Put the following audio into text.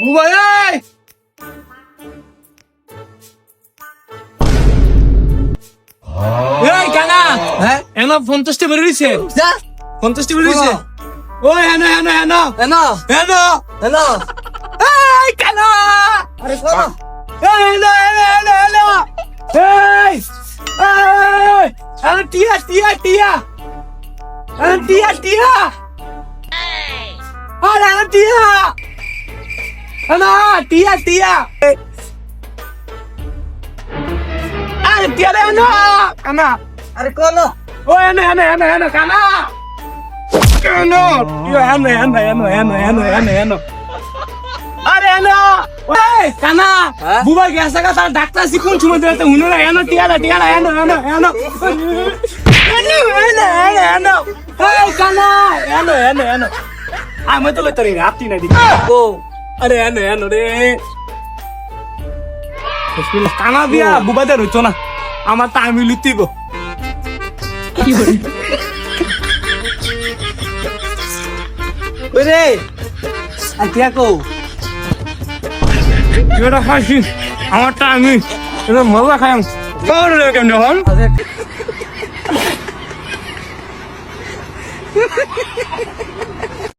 বুবাই এই! কানা! হ্যাঁ? এনা পঞ্চাশটা হইছে যা। পঞ্চাশটা হইছে ও হেন হেন হেন এনো। হেন এনো। এই কানা! আরে কোন এই হেন হেন হেন হেন এই এই আরে টিয়া টিয়া টিয়া। আরে টিয়া টিয়া। আরে টিয়া। আনা টিয়া টিয়া আরে টিয়া রে না কানা আরে কোন ও এনে এনে এনে এনে কানা কেন টিয়া এনে এনে এনে এনে এনে এনে এনে আরে এনে ওই কানা হ্যাঁ? বুবা গেছে কা তার ডাক্তার শিখুন চুমে দিতে হুনো না এনে টিয়া না টিয়া না এনে এনে এনে এনে এনে এনে এনে এই কানা এনে এনে এনে আমি তো লইতে রাতি না দিই ও আরে এনে এনে রে। কানা দিয়া বুবাদের হইতো না? আমার তা আমি লুতিব ওই রে আর টিয়া কো এটা খাইছি? আমারটা আমি এটা মজা খাই কেমন হন আরে।